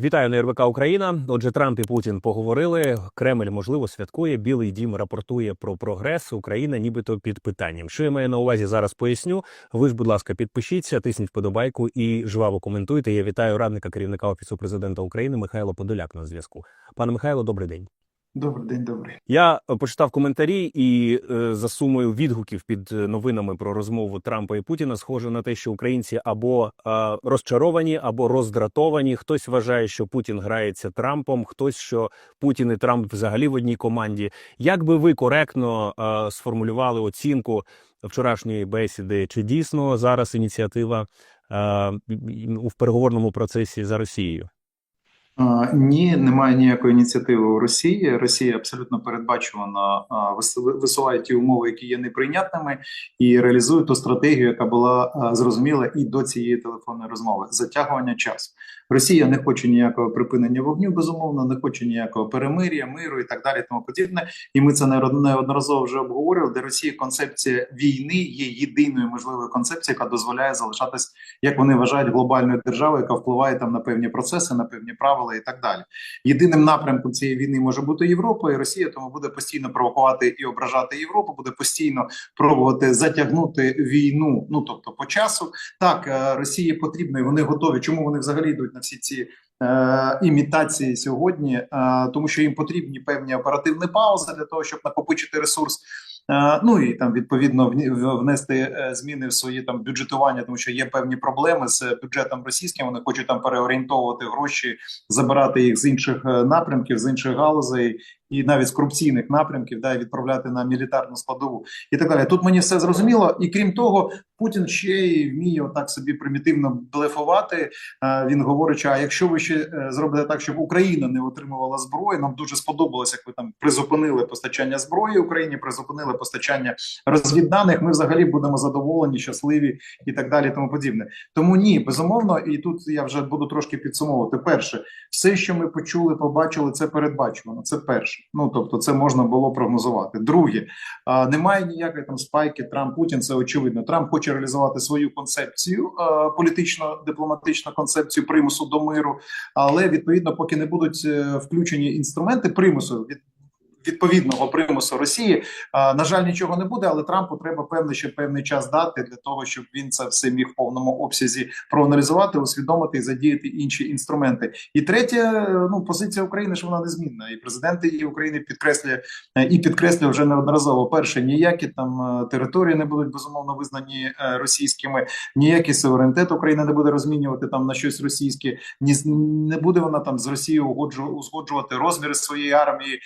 Вітаю на РБК Україна. Отже, Трамп і Путін поговорили. Кремль можливо святкує. Білий дім рапортує про прогрес. Україна, нібито під питанням. Що я маю на увазі зараз? Поясню. Ви ж, будь ласка, підпишіться, тисніть вподобайку і жваво коментуйте. Я вітаю радника керівника офісу президента України Михайло Подоляк на зв'язку. Пане Михайло, добрий день. Добрий день, добрий. Я е, почитав коментарі і е, за сумою відгуків під е, новинами про розмову Трампа і Путіна схоже на те, що українці або е, розчаровані, або роздратовані. Хтось вважає, що Путін грається Трампом, хтось що Путін і Трамп взагалі в одній команді. Як би ви коректно е, сформулювали оцінку вчорашньої бесіди? Чи дійсно зараз ініціатива е, в переговорному процесі за Росією? Ні, немає ніякої ініціативи у Росії. Росія абсолютно передбачувано а, висуває ті умови, які є неприйнятними, і реалізує ту стратегію, яка була зрозуміла і до цієї телефонної розмови затягування часу. Росія не хоче ніякого припинення вогню, безумовно, не хоче ніякого перемир'я, миру і так далі. Тому подібне. І ми це неодно- неодноразово вже обговорювали. Де Росія концепція війни є єдиною можливою концепцією, яка дозволяє залишатись, як вони вважають, глобальною державою, яка впливає там на певні процеси, на певні правила і так далі. Єдиним напрямком цієї війни може бути Європа і Росія, тому буде постійно провокувати і ображати Європу, буде постійно пробувати затягнути війну. Ну тобто, по часу так е, Росії потрібно, і вони готові. Чому вони взагалі йдуть на всі ці? Е, імітації сьогодні, е, тому що їм потрібні певні оперативні паузи для того, щоб накопичити ресурс. Е, Ну і там відповідно внести е, зміни в свої там бюджетування, тому що є певні проблеми з бюджетом російським. Вони хочуть там переорієнтовувати гроші, забирати їх з інших е, напрямків, з інших галузей, і навіть з корупційних напрямків, да, відправляти на мілітарну складову і так далі. Тут мені все зрозуміло, і крім того, Путін ще й вміє отак собі примітивно блефувати. Е, Він говорить, а якщо ви ще е, зробите так, щоб Україна не отримувала зброю, нам дуже сподобалося, як ви там призупинили постачання зброї Україні, призупинили постачання розвідданих. Ми взагалі будемо задоволені, щасливі і так далі. Тому подібне. Тому ні, безумовно, і тут я вже буду трошки підсумовувати. Перше, все, що ми почули, побачили, це передбачувано. Це перше. Ну тобто, це можна було прогнозувати. Друге, немає ніякої там спайки Трамп Путін. Це очевидно. Трамп хоче реалізувати свою концепцію, політично-дипломатичну концепцію примусу до миру, але відповідно, поки не будуть е, включені інструменти примусу від. Відповідного примусу Росії на жаль, нічого не буде, але Трампу треба певний ще певний час дати для того, щоб він це все міг в повному обсязі проаналізувати, усвідомити і задіяти інші інструменти. І третє, ну позиція України ж вона незмінна, і президент її України підкреслює е, і підкреслює вже неодноразово. Перше, ніякі там е, території не будуть безумовно визнані е, російськими, ніякий суверенітет України не буде розмінювати там на щось російське, ні не буде вона там з Росією угоджу- узгоджувати розміри своєї армії,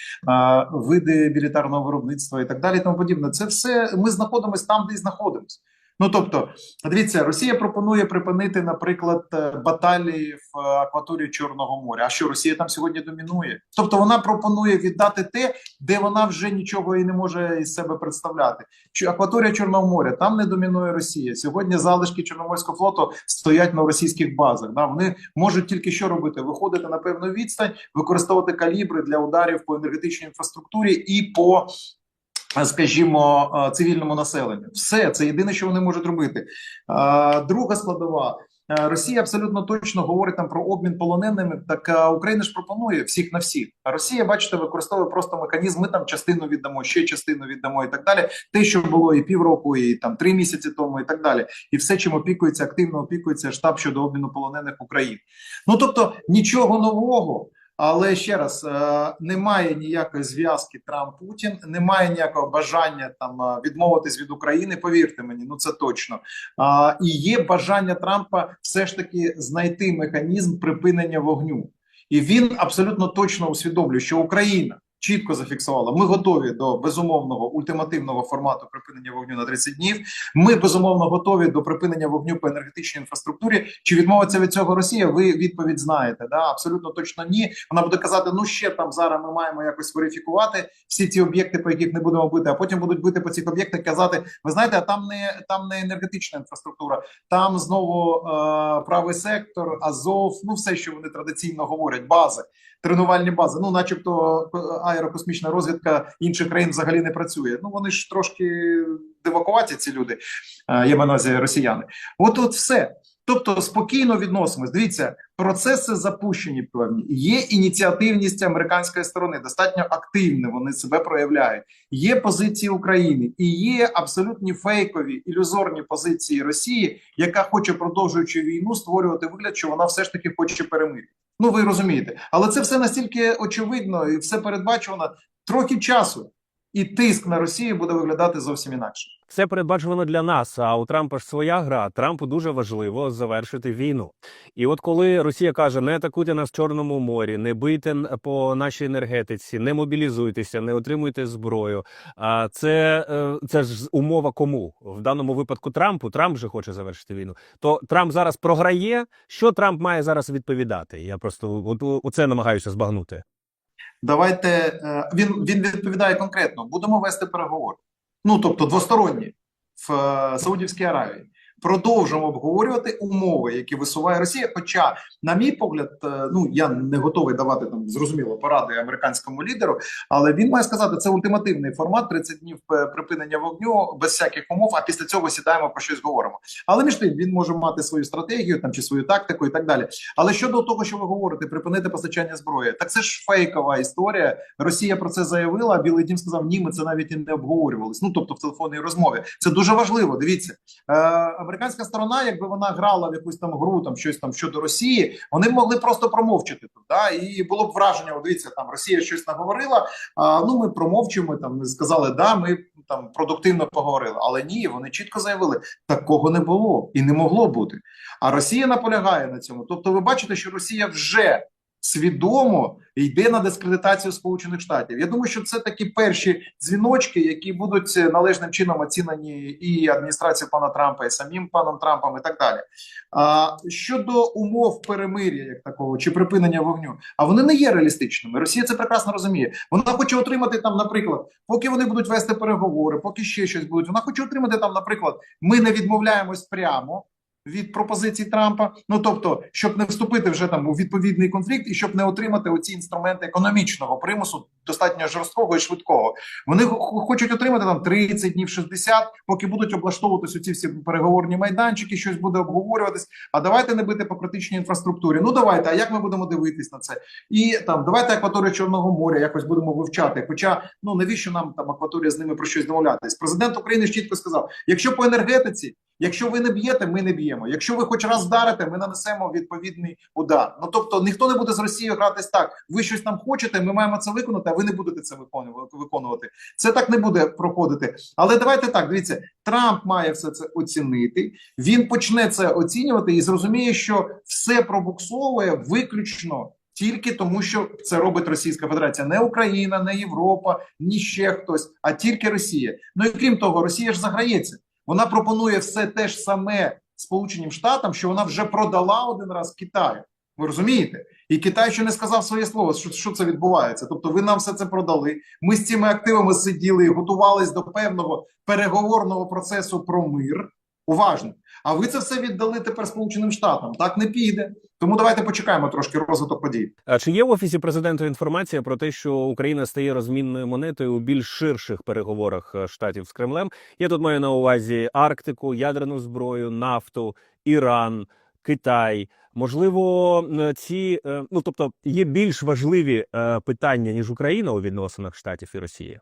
види мілітарного виробництва і так далі. Тому подібне. Це все ми знаходимося там, де і знаходимося. Ну тобто, дивіться, Росія пропонує припинити, наприклад, е, баталії в е, акваторії Чорного моря. А що Росія там сьогодні домінує? Тобто вона пропонує віддати те, де вона вже нічого і не може із себе представляти. Що акваторія Чорного моря там не домінує Росія. Сьогодні залишки Чорноморського флоту стоять на російських базах. Да? Вони можуть тільки що робити: виходити на певну відстань, використовувати калібри для ударів по енергетичній інфраструктурі і по. Скажімо, е, цивільному населенню, все це єдине, що вони можуть робити. Е, Друга складова Е, Росія абсолютно точно говорить там про обмін полоненими. Так Україна ж пропонує всіх на всіх. А Росія, бачите, використовує просто механізм. Ми там частину віддамо, ще частину віддамо і так далі. Те, що було і півроку, і там три місяці тому, і так далі. І все, чим опікується, активно опікується штаб щодо обміну полонених України. Ну тобто нічого нового. Але ще раз е, немає ніякої зв'язки Трамп Путін, немає ніякого бажання там е, відмовитись від України. Повірте мені, ну це точно. І є бажання Трампа все ж таки знайти механізм припинення вогню, і він абсолютно точно усвідомлює, що Україна чітко зафіксувала. Ми готові до безумовного ультимативного формату припинення вогню на 30 днів. Ми безумовно готові до припинення вогню по енергетичній інфраструктурі. Чи відмовиться від цього Росія? Ви відповідь знаєте. Да, абсолютно точно ні. Вона буде казати: ну ще там зараз ми маємо якось верифікувати всі ці об'єкти, по яких не будемо бити. А потім будуть бити по цих об'єктах. Казати, ви знаєте, а там не там не енергетична інфраструктура, там знову е, правий сектор, Азов, ну все, що вони традиційно говорять, бази. Тренувальні бази, ну, начебто, е, аерокосмічна розвідка інших країн взагалі не працює. Ну вони ж трошки дивакуваті, ці люди, е, я маю на увазі росіяни. От, от все. Тобто спокійно відносимось. Дивіться, процеси запущені певні. Є ініціативність американської сторони, достатньо активні. Вони себе проявляють. Є позиції України і є абсолютні фейкові ілюзорні позиції Росії, яка хоче продовжуючи війну створювати вигляд, що вона все ж таки хоче перемир'я. Ну ви розумієте, але це все настільки очевидно і все передбачено трохи часу, і тиск на Росію буде виглядати зовсім інакше. Все передбачено для нас. А у Трампа ж своя гра. Трампу дуже важливо завершити війну. І от коли Росія каже: не атакуйте нас в Чорному морі, не бийте по нашій енергетиці, не мобілізуйтеся, не отримуйте зброю. А це, е, це ж умова кому в даному випадку Трампу. Трамп же хоче завершити війну. То Трамп зараз програє. Що Трамп має зараз відповідати? Я просто оце намагаюся збагнути. Давайте е, він, він відповідає конкретно: будемо вести переговори. Ну тобто двосторонні в е, Саудівській Аравії. Продовжуємо обговорювати умови, які висуває Росія. Хоча, на мій погляд, е, ну я не готовий давати там зрозуміло поради американському лідеру, але він має сказати, це ультимативний формат 30 днів е, припинення вогню без всяких умов. А після цього сідаємо про щось говоримо. Але між тим він може мати свою стратегію там чи свою тактику і так далі. Але щодо того, що ви говорите, припинити постачання зброї, так це ж фейкова історія. Росія про це заявила. Білий Дім сказав, ні, ми це навіть і не обговорювалися. Ну тобто в телефонній розмові. Це дуже важливо. Дивіться, е, американська сторона, якби вона грала в якусь там гру, там щось там щодо Росії, вони могли просто промовчати тут. Да? І було б враження. Дивіться, там Росія щось наговорила. А ну ми промовчимо. Там ми сказали, да, ми там продуктивно поговорили. Але ні, вони чітко заявили, такого не було і не могло бути. А Росія наполягає на цьому. Тобто, ви бачите, що Росія вже свідомо йде на дискредитацію Сполучених Штатів. Я думаю, що це такі перші дзвіночки, які будуть е, належним чином оцінені і адміністрацією пана Трампа, і самим паном Трампом, і так далі. А щодо умов перемир'я, як такого, чи припинення вогню, а вони не є реалістичними. Росія це прекрасно розуміє. Вона хоче отримати там, наприклад, поки вони будуть вести переговори, поки ще щось будуть. Вона хоче отримати там, наприклад, ми не відмовляємось прямо від пропозицій Трампа. Ну тобто, щоб не вступити вже там у відповідний конфлікт і щоб не отримати оці інструменти економічного примусу, достатньо жорсткого і швидкого. Вони хочуть отримати там 30 днів, 60, поки будуть облаштовуватись оці всі переговорні майданчики, щось буде обговорюватись. А давайте не бити по критичній інфраструктурі. Ну давайте. А як ми будемо дивитись на це? І там давайте акваторію Чорного моря якось будемо вивчати. Хоча ну навіщо нам там акваторія з ними про щось домовлятись? Президент України чітко сказав: якщо по енергетиці. Якщо ви не б'єте, ми не б'ємо. Якщо ви хоч раз вдарите, ми нанесемо відповідний удар. Ну тобто ніхто не буде з Росією гратись так. Ви щось там хочете, ми маємо це виконати, ви не будете це виконувати. Це так не буде проходити. Але давайте так. Дивіться, Трамп має все це оцінити. Він почне це оцінювати і зрозуміє, що все пробуксовує виключно. Тільки тому, що це робить Російська Федерація, не Україна, не Європа, ні ще хтось, а тільки Росія. Ну і крім того, Росія ж заграється. Вона пропонує все те ж саме Сполученим Штатам, що вона вже продала один раз Китаю. Ви розумієте? І Китай ще не сказав своє слово, що, що це відбувається. Тобто, ви нам все це продали. Ми з цими активами сиділи і готувались до певного переговорного процесу про мир. Уважно. А ви це все віддали тепер Сполученим Штатам. Так не піде. Тому давайте почекаємо трошки розвиток подій. А чи є в офісі президента інформація про те, що Україна стає розмінною монетою у більш ширших переговорах е, штатів з Кремлем? Я тут маю на увазі Арктику, ядерну зброю, нафту, Іран, Китай. Можливо, ці е, ну тобто є більш важливі е, питання ніж Україна у відносинах штатів і Росії.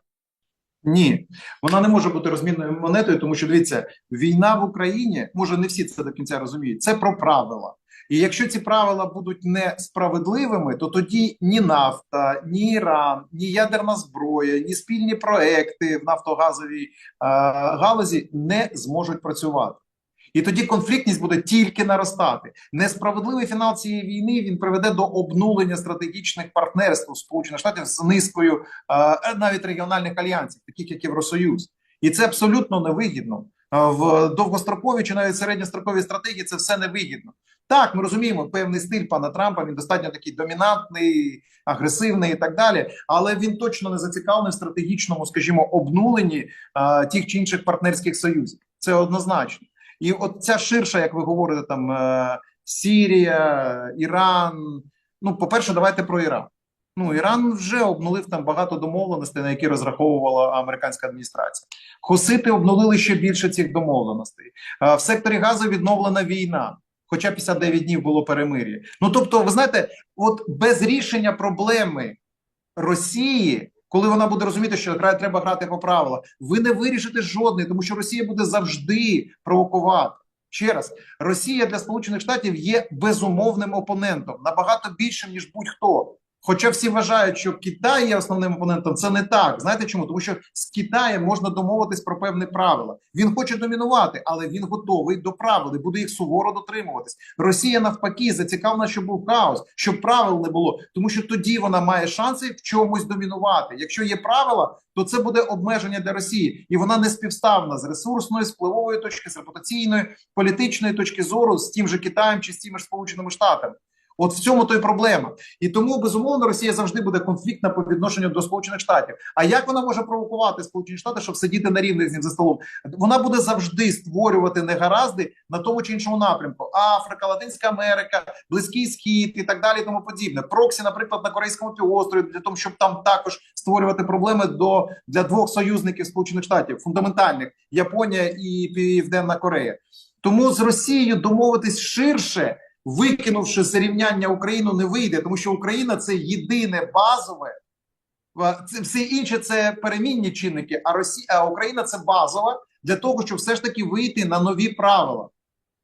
Ні, вона не може бути розмінною монетою, тому що дивіться, війна в Україні, може не всі це до кінця розуміють. Це про правила. І якщо ці правила будуть несправедливими, то тоді ні нафта, ні Іран, ні ядерна зброя, ні спільні проекти в нафтогазовій е, галузі не зможуть працювати. І тоді конфліктність буде тільки наростати. Несправедливий фінал цієї війни він приведе до обнулення стратегічних партнерств Сполучених Штатів з низкою е, навіть регіональних альянсів, таких як Євросоюз, і це абсолютно невигідно. Е, В довгостроковій чи навіть середньостроковій стратегії це все невигідно. Так, ми розуміємо певний стиль пана Трампа. Він достатньо такий домінантний, агресивний і так далі. Але він точно не зацікавлений в стратегічному, скажімо, обнуленні е, тих чи інших партнерських союзів. Це однозначно. І от ця ширша, як ви говорите, там е, Сірія, Іран. Ну, по-перше, давайте про Іран. Ну, Іран вже обнулив там багато домовленостей, на які розраховувала американська адміністрація. Хусити обнулили ще більше цих домовленостей. Е, В секторі газу відновлена війна. хоча 59 днів було перемир'я. Ну тобто, ви знаєте, от без рішення проблеми Росії, коли вона буде розуміти, що треба грати по правилах, ви не вирішите жодний, тому що Росія буде завжди провокувати. Ще раз, Росія для Сполучених Штатів є безумовним опонентом набагато більшим ніж будь-хто. Хоча всі вважають, що Китай є основним опонентом, це не так. Знаєте чому? Тому що з Китаєм можна домовитись про певні правила. Він хоче домінувати, але він готовий до правил і буде їх суворо дотримуватись. Росія навпаки зацікавлена, щоб був хаос, щоб правил не було, тому що тоді вона має шанси в чомусь домінувати. Якщо є правила, то це буде обмеження для Росії, і вона не співставна з ресурсної, з впливової точки, з репутаційної, політичної точки зору з тим же Китаєм чи з тими ж Сполученими Штатами. От в цьому то й проблема. І тому безумовно Росія завжди буде конфліктна по відношенню до Сполучених Штатів. А як вона може провокувати Сполучені Штати, щоб сидіти на рівних з ним за столом? Вона буде завжди створювати негаразди на тому чи іншому напрямку: Африка, Латинська Америка, Близький Схід і так далі. Тому подібне. Проксі, наприклад, на Корейському півострові для того, щоб там також створювати проблеми до для двох союзників Сполучених Штатів фундаментальних Японія і Південна Корея. Тому з Росією домовитись ширше викинувши зарівняння Україну, не вийде, тому що Україна це єдине базове. Це все інше це перемінні чинники, а Росія, а Україна це базова для того, щоб все ж таки вийти на нові правила.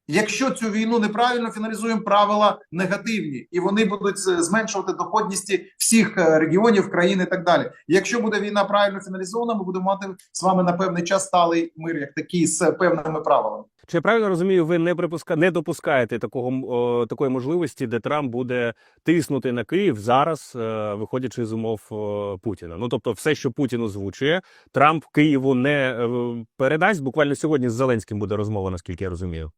Якщо цю війну неправильно фіналізуємо, правила негативні, і вони будуть зменшувати доходність всіх е, регіонів країни і так далі. Якщо буде війна правильно фіналізована, ми будемо мати з вами на певний час сталий мир, як такий з певними правилами. Чи я правильно розумію, ви не припуска... не допускаєте такого о, такої можливості, де Трамп буде тиснути на Київ зараз, е, виходячи з умов е, Путіна? Ну тобто, все, що Путін озвучує, Трамп Києву не е, передасть. Буквально сьогодні з Зеленським буде розмова, наскільки я розумію.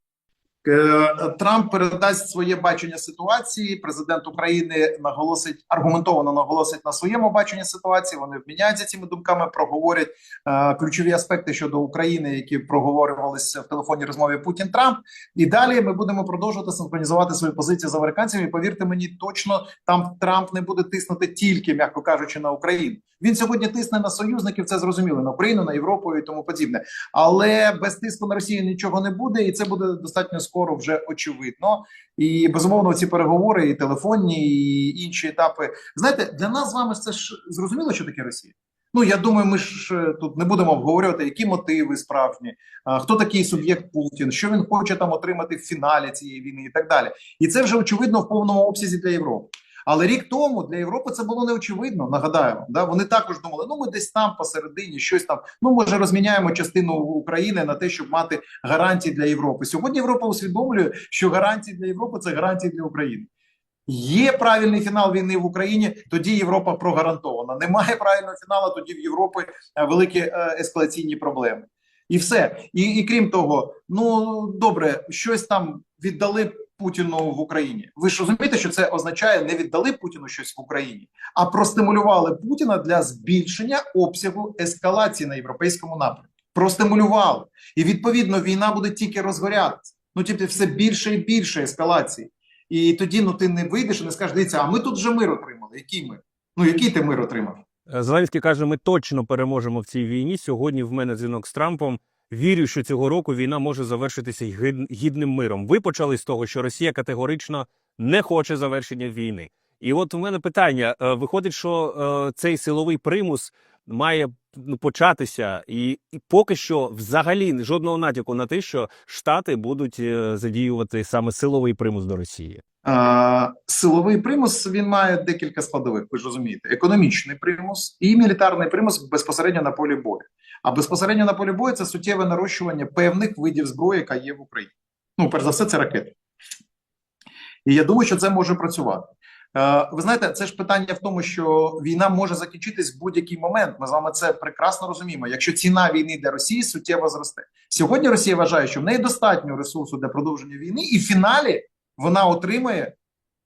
Е, Трамп передасть своє бачення ситуації. Президент України наголосить аргументовано наголосить на своєму баченні ситуації. Вони обміняються цими думками, проговорять е, ключові аспекти щодо України, які проговорювалися в телефонній розмові Путін Трамп. І далі ми будемо продовжувати синхронізувати свої позиції з американцями. І повірте мені, точно там Трамп не буде тиснути тільки, м'яко кажучи, на Україну. Він сьогодні тисне на союзників. Це зрозуміло на Україну, на Європу і тому подібне. Але без тиску на Росію нічого не буде, і це буде достатньо скоро вже очевидно. І безумовно, ці переговори, і телефонні, і інші етапи. Знаєте, для нас з вами це ж зрозуміло, що таке Росія. Ну я думаю, ми ж е, тут не будемо обговорювати, які мотиви справжні, хто такий суб'єкт Путін, що він хоче там отримати в фіналі цієї війни, і так далі. І це вже очевидно в повному обсязі для Європи. Але рік тому для Європи це було неочевидно. Нагадаємо, да вони також думали, ну ми десь там посередині, щось там. Ну може розміняємо частину України на те, щоб мати гарантії для Європи. Сьогодні Європа усвідомлює, що гарантії для Європи це гарантії для України. Є правильний фінал війни в Україні, тоді Європа прогарантована. Немає правильного фіналу, тоді в Європи е, великі е, ескалаційні проблеми. І все. І, і крім того, ну добре, щось там віддали Путіну в Україні. Ви ж розумієте, що це означає не віддали Путіну щось в Україні, а простимулювали Путіна для збільшення обсягу ескалації на європейському напрямку. Простимулювали. І відповідно війна буде тільки розгорятися. Ну, типу, все більше і більше ескалації. І тоді ну ти не вийдеш і не скажеш, дивіться, а ми тут вже мир отримали. Який мир? Ну який ти мир отримав? Зеленський каже: ми точно переможемо в цій війні. Сьогодні в мене дзвінок з Трампом. Вірю, що цього року війна може завершитися гідним миром. Ви почали з того, що Росія категорично не хоче завершення війни. І от у мене питання: е, виходить, що е, цей силовий примус має ну, початися, і, поки що взагалі жодного натяку на те, що Штати будуть е, задіювати саме силовий примус до Росії. Е, силовий примус він має декілька складових. Ви ж розумієте, економічний примус і мілітарний примус безпосередньо на полі бою. А безпосередньо на полі бою це суттєве нарощування певних видів зброї, яка є в Україні. Ну, перш за все, це ракети. І я думаю, що це може працювати. Е, ви знаєте, це ж питання в тому, що війна може закінчитись в будь-який момент. Ми з вами це прекрасно розуміємо. Якщо ціна війни для Росії суттєво зросте, сьогодні Росія вважає, що в неї достатньо ресурсу для продовження війни, і в фіналі вона отримає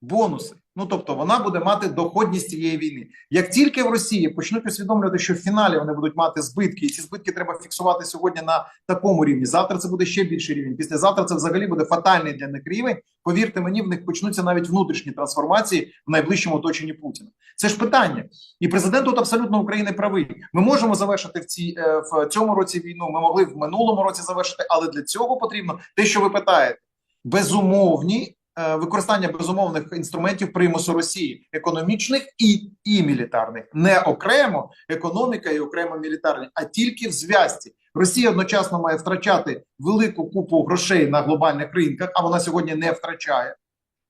бонуси. Ну тобто вона буде мати доходність цієї війни. Як тільки в Росії почнуть усвідомлювати, що в фіналі вони будуть мати збитки, і ці збитки треба фіксувати сьогодні на такому рівні. Завтра це буде ще більший рівень. Післязавтра це взагалі буде фатальний для них рівень. Повірте мені, в них почнуться навіть внутрішні трансформації в найближчому оточенні Путіна. Це ж питання, і президент тут абсолютно України правий. Ми можемо завершити в цій е, в цьому році війну. Ми могли в минулому році завершити, але для цього потрібно те, що ви питаєте. безумовні використання безумовних інструментів примусу Росії, економічних і, і мілітарних, не окремо економіка і окремо мілітарні, а тільки в зв'язці. Росія одночасно має втрачати велику купу грошей на глобальних ринках, а вона сьогодні не втрачає.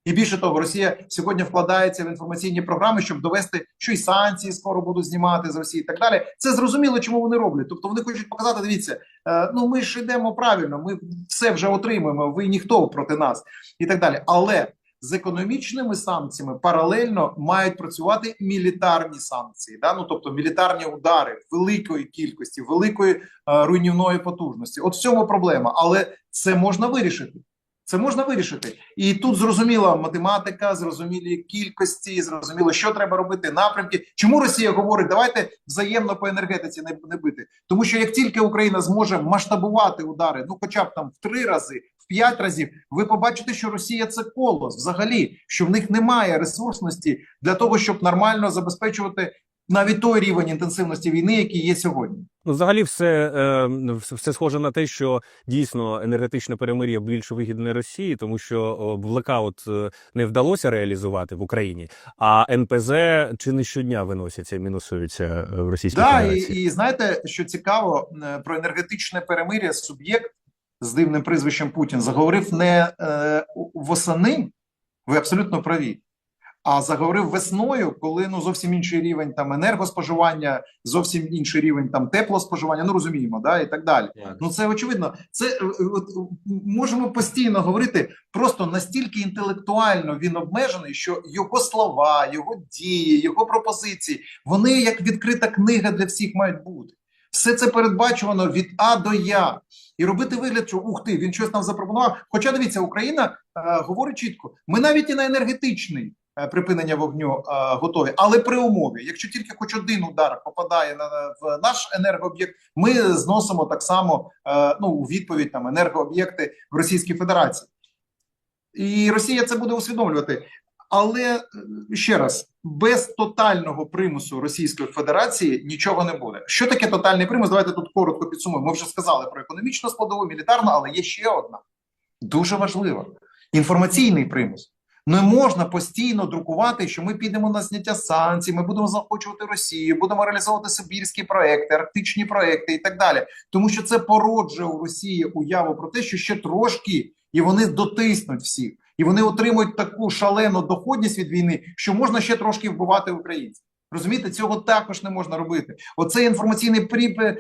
І більше того, Росія сьогодні вкладається в інформаційні програми, щоб довести, що і санкції скоро будуть знімати з Росії, і так далі. Це зрозуміло, чому вони роблять. Тобто вони хочуть показати: дивіться, е, ну ми ж йдемо правильно, ми все вже отримуємо. Ви ніхто проти нас і так далі. Але з економічними санкціями паралельно мають працювати мілітарні санкції, да? ну тобто мілітарні удари великої кількості, великої е, руйнівної потужності. От в цьому проблема, але це можна вирішити. Це можна вирішити, і тут зрозуміла математика, зрозумілі кількості, зрозуміло, що треба робити, напрямки. Чому Росія говорить, давайте взаємно по енергетиці не, не бити? Тому що як тільки Україна зможе масштабувати удари, ну хоча б там в три рази, в п'ять разів, ви побачите, що Росія це колос взагалі, що в них немає ресурсності для того, щоб нормально забезпечувати навіть той рівень інтенсивності війни, який є сьогодні. Ну, взагалі, все, е, все- схоже на те, що дійсно енергетичне перемир'я більше вигідне Росії, тому що блекаут е, не вдалося реалізувати в Україні, а НПЗ чи не щодня виносяться, мінусуються е, в Російській Да, і, і знаєте, що цікаво про енергетичне перемир'я суб'єкт з дивним прізвищем Путін заговорив не е, восени, ви абсолютно праві. А заговорив весною, коли ну зовсім інший рівень там енергоспоживання, зовсім інший рівень там теплоспоживання. Ну розуміємо, да, і так далі. Ну це очевидно. Це е, е, от, е, можемо постійно говорити. Просто настільки інтелектуально він обмежений, що його слова, його дії, його пропозиції вони як відкрита книга для всіх мають бути. Все це передбачувано від А до Я. І робити вигляд, що ух ти, він щось нам запропонував. Хоча дивіться, Україна е, говорить чітко: ми навіть і на енергетичний припинення вогню е, готові, але при умові, якщо тільки хоч один удар попадає на в наш енергооб'єкт, ми зносимо так само е, ну у відповідь там енергооб'єкти в Російській Федерації. І Росія це буде усвідомлювати. Але е, ще раз, без тотального примусу Російської Федерації нічого не буде. Що таке тотальний примус? Давайте тут коротко підсумуємо. Ми вже сказали про економічну складову, мілітарну, але є ще одна дуже важлива: інформаційний примус. Не можна постійно друкувати, що ми підемо на зняття санкцій, ми будемо заохочувати Росію, будемо реалізовувати сибірські проекти, арктичні проекти і так далі. Тому що це породжує у Росії уяву про те, що ще трошки і вони дотиснуть всіх, і вони отримують таку шалену доходність від війни, що можна ще трошки вбивати українців. Розумієте, цього також не можна робити. Оцей інформаційний е,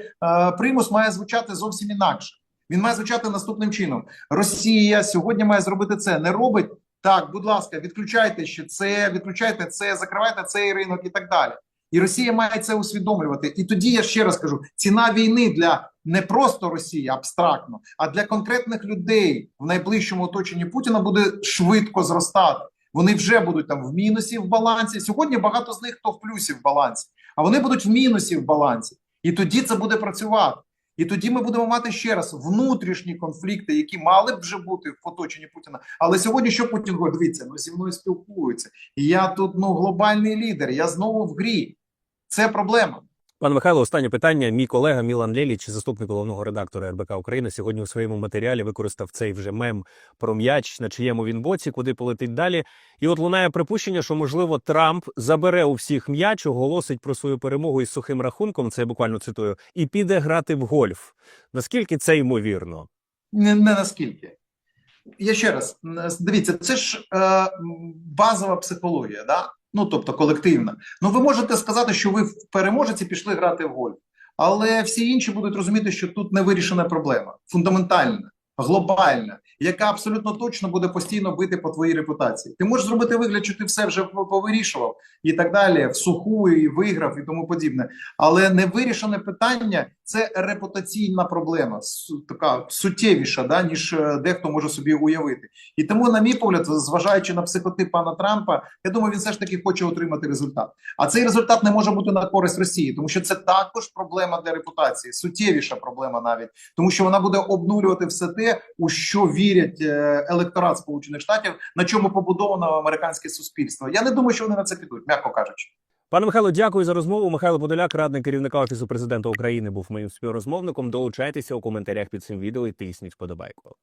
примус має звучати зовсім інакше. Він має звучати наступним чином: Росія сьогодні має зробити це, не робить. Так, будь ласка, відключайте ще це, відключайте це, закривайте цей ринок і так далі. І Росія має це усвідомлювати. І тоді я ще раз кажу: ціна війни для не просто Росії абстрактно, а для конкретних людей в найближчому оточенні Путіна буде швидко зростати. Вони вже будуть там в мінусі в балансі. Сьогодні багато з них хто в плюсі в балансі, а вони будуть в мінусі в балансі. І тоді це буде працювати. І тоді ми будемо мати ще раз внутрішні конфлікти, які мали б вже бути в оточенні Путіна. Але сьогодні що Путін говорить? Дивіться, ну зі мною спілкуються. Я тут ну глобальний лідер. Я знову в грі. Це проблема. Пане Михайло, останнє питання. Мій колега Мілан Лєліч, заступник головного редактора РБК України, сьогодні у своєму матеріалі використав цей вже мем про м'яч, на чиєму він боці, куди полетить далі. І от лунає припущення, що можливо Трамп забере у всіх м'яч, оголосить про свою перемогу із сухим рахунком. Це я буквально цитую, і піде грати в гольф. Наскільки це ймовірно? Не, не наскільки. Я ще раз дивіться, це ж е, базова психологія, да? Ну тобто колективна. Ну ви можете сказати, що ви в переможеці пішли грати в гольф, але всі інші будуть розуміти, що тут не вирішена проблема, фундаментальна, глобальна, яка абсолютно точно буде постійно бити по твоїй репутації. Ти можеш зробити вигляд, що ти все вже повирішував і так далі, в суху і виграв, і тому подібне. Але невирішене питання це репутаційна проблема, така суттєвіша, да, ніж е, дехто може собі уявити. І тому, на мій погляд, зважаючи на психотип пана Трампа, я думаю, він все ж таки хоче отримати результат. А цей результат не може бути на користь Росії, тому що це також проблема для репутації, суттєвіша проблема навіть, тому що вона буде обнулювати все те, у що вірять е, електорат Сполучених Штатів, на чому побудовано американське суспільство. Я не думаю, що вони на це підуть, м'яко кажучи. Пане Михайло, дякую за розмову. Михайло Подоляк, радник керівника офісу президента України, був моїм співрозмовником. Долучайтеся у коментарях під цим відео і тисніть вподобайку.